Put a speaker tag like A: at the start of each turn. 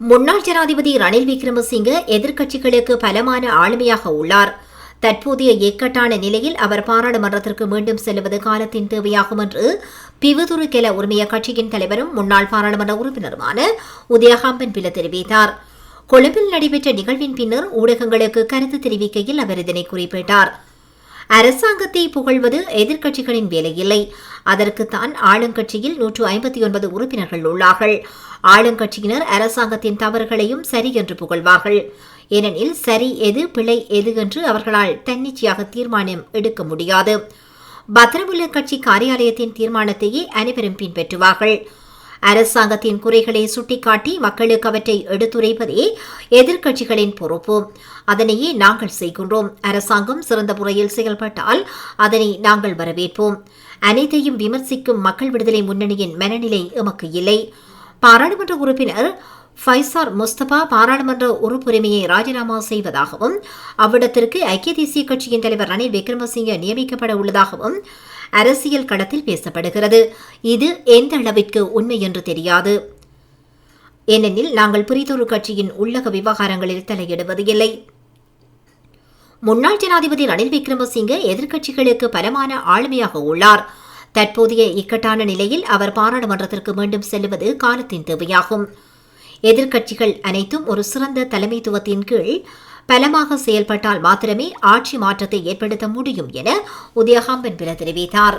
A: முன்னாள் ஜனாதிபதி ரணில் விக்ரமசிங்க எதிர்க்கட்சிகளுக்கு பலமான ஆளுமையாக உள்ளார். தற்போதைய இக்கட்டான நிலையில் அவர் பாராளுமன்றத்திற்கு மீண்டும் செல்வது காலத்தின் தேவையாகும் என்று பிவதுரு கெல உரிமைய கட்சியின் தலைவரும் முன்னாள் பாராளுமன்ற உறுப்பினருமான உதயகாம்பன் பில தெரிவித்தார். கொழும்பில் நடைபெற்ற நிகழ்வின் பின்னர் ஊடகங்களுக்கு கருத்து தெரிவிக்கையில் அவர் இதனை குறிப்பிட்டார். அரசாங்கத்தை புகழ்வது எதிர்க்கட்சிகளின் வேலையில்லை. அதற்குத்தான் ஆளுங்கட்சியில் நூற்று ஐம்பத்தி ஒன்பது உறுப்பினர்கள் உள்ளார்கள். ஆளுங்கட்சியினர் அரசாங்கத்தின் தவறுகளையும் சரி என்று புகழ்வார்கள். ஏனெனில் சரி எது பிழை எது என்று அவர்களால் தன்னிச்சையாக தீர்மானம் எடுக்க முடியாது. பத்திரமுள்ள கட்சி காரியாலயத்தின் தீர்மானத்தையே அனைவரும் பின்பற்றுவார்கள். அரசாங்கத்தின் குறைகளை சுட்டிக்காட்டி மக்களுக்கு அவற்றை எடுத்துரைப்பதே எதிர்க்கட்சிகளின் பொறுப்பு. அதனையே நாங்கள் செய்கின்றோம். அரசாங்கம் சிறந்த முறையில் செயல்பட்டால் அதனை நாங்கள் வரவேற்போம். அனைத்தையும் விமர்சிக்கும் மக்கள் விடுதலை முன்னணியின் மனநிலை எமக்கு இல்லை. பாராளுமன்ற உறுப்பினர் ஃபைசார் முஸ்தபா பாராளுமன்ற உறுப்புரிமையை ராஜினாமா செய்வதாகவும் அவ்விடத்திற்கு ஐக்கிய தேசிய கட்சியின் தலைவர் ரணில் விக்ரமசிங்க நியமிக்கப்பட உள்ளதாகவும் அரசியல் களத்தில் பேசப்படுகிறது. இது எந்த அளவிற்கு உண்மை என்று தெரியாது. ஏனெனில் நாங்கள் புரிதொரு கட்சியின் உள்ளக விவகாரங்களில் தலையிடுவது இல்லை. முன்னாள் ஜனாதிபதி ரணில் விக்ரமசிங்கே எதிர்க்கட்சிகளுக்கு பலமான ஆளுமையாக உள்ளார். தற்போதைய இக்கட்டான நிலையில் அவர் பாராளுமன்றத்திற்கு மீண்டும் செல்லுவது காலத்தின் தேவையாகும். எதிர்க்கட்சிகள் அனைத்தும் ஒரு சிறந்த தலைமைத்துவத்தின் கீழ் பலமாக செயல்பட்டால் மாத்திரமே ஆட்சி மாற்றத்தை ஏற்படுத்த முடியும் என உதயகாம்பன் பில தெரிவித்தார்.